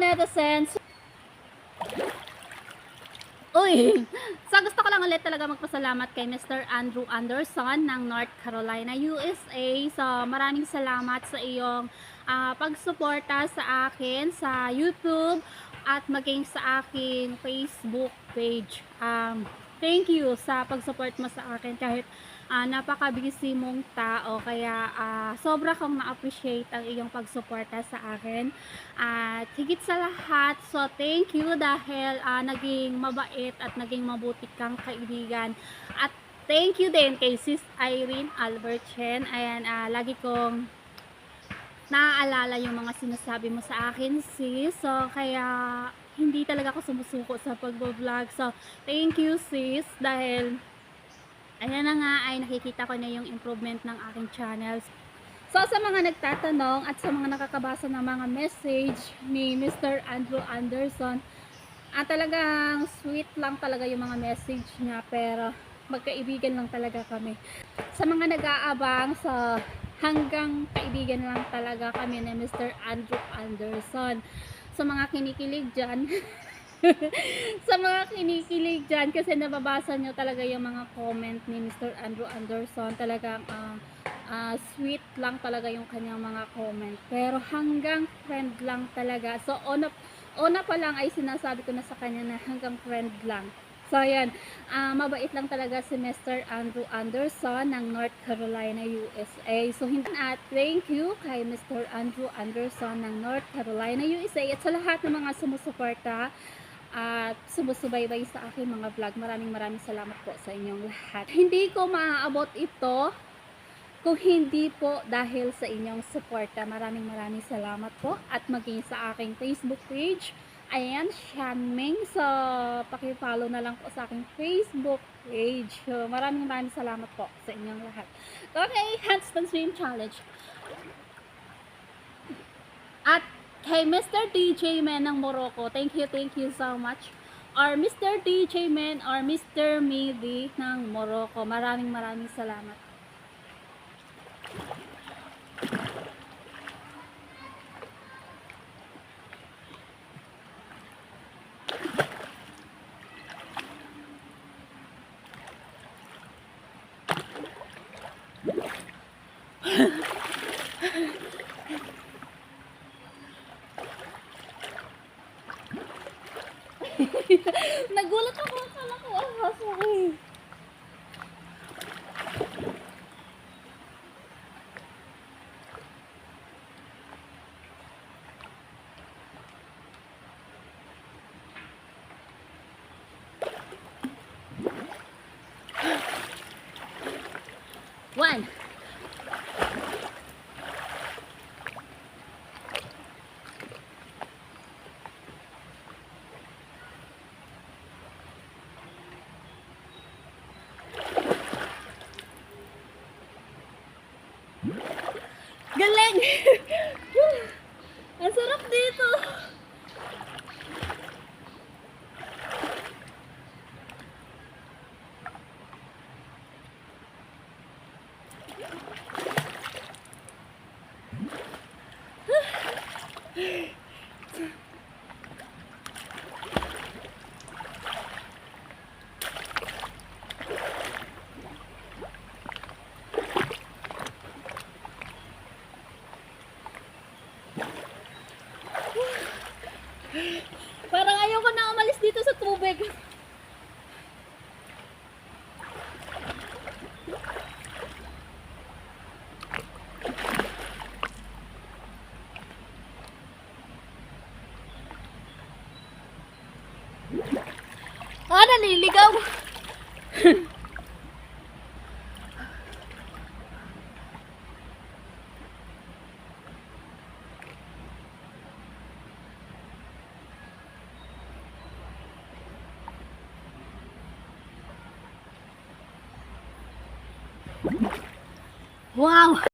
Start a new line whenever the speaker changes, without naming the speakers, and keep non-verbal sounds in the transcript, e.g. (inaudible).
netizens! Uy! So gusto ko lang ulit talaga magpasalamat kay Mr. Andrew Anderson ng North Carolina, USA. So maraming salamat sa iyong ah, pagsuporta sa akin sa YouTube at maging sa aking Facebook page. Um, thank you sa pagsupport mo sa akin kahit ah, napaka-busy mong tao. Kaya ah, sobra kong na-appreciate ang iyong pagsuporta sa akin. At higit sa lahat so thank you dahil ah, naging mabait at naging mabuti kang kaibigan. At thank you din kay Sis Irene Albert Chen. Ayan ah, lagi kong naaalala yung mga sinasabi mo sa akin sis. So kaya hindi talaga ako sumusuko sa pagbo-vlog so thank you sis dahil ayan na nga ay nakikita ko na yung improvement ng aking channels. So sa mga nagtatanong at sa mga nakakabasa ng mga message ni Mr. Andrew Anderson, ah, talagang sweet lang talaga yung mga message niya pero magkaibigan lang talaga kami. Sa mga nag-aabang sa hanggang kaibigan lang talaga kami ni Mr. Andrew Anderson. Sa mga kinikilig dyan, (laughs) sa mga kinikilig dyan kasi nababasa nyo talaga yung mga comment ni Mr. Andrew Anderson. Talagang ah, ah, sweet lang talaga yung kanyang mga comment. Pero hanggang friend lang talaga. So una, una pa lang ay sinasabi ko na sa kanya na hanggang friend lang so ayan ah, mabait lang talaga si Mr. Andrew Anderson ng North Carolina, USA so hindi at thank you kay Mr. Andrew Anderson ng North Carolina, USA at sa lahat ng mga sumusuporta at sumusubaybay sa aking mga vlog. Maraming maraming salamat po sa inyong lahat. Hindi ko maaabot ito kung hindi po dahil sa inyong suporta. Maraming maraming salamat po at maging sa aking Facebook page. Ayan, Shanming. So, pakipollow na lang po sa aking Facebook page. So, maraming maraming salamat po sa inyong lahat. Okay, handstand swim challenge. At kay Mr. DJ Man ng Morocco, thank you, thank you so much. Or Mr. DJ Man or Mr. Midi ng Morocco. Maraming maraming salamat. (laughs) Nagulat ako, akala ko ahas ako eh. (laughs) Ang sarap dito! Parang (laughs) ayaw ko na umalis dito sa tubig. Ah, naliligaw. Wow!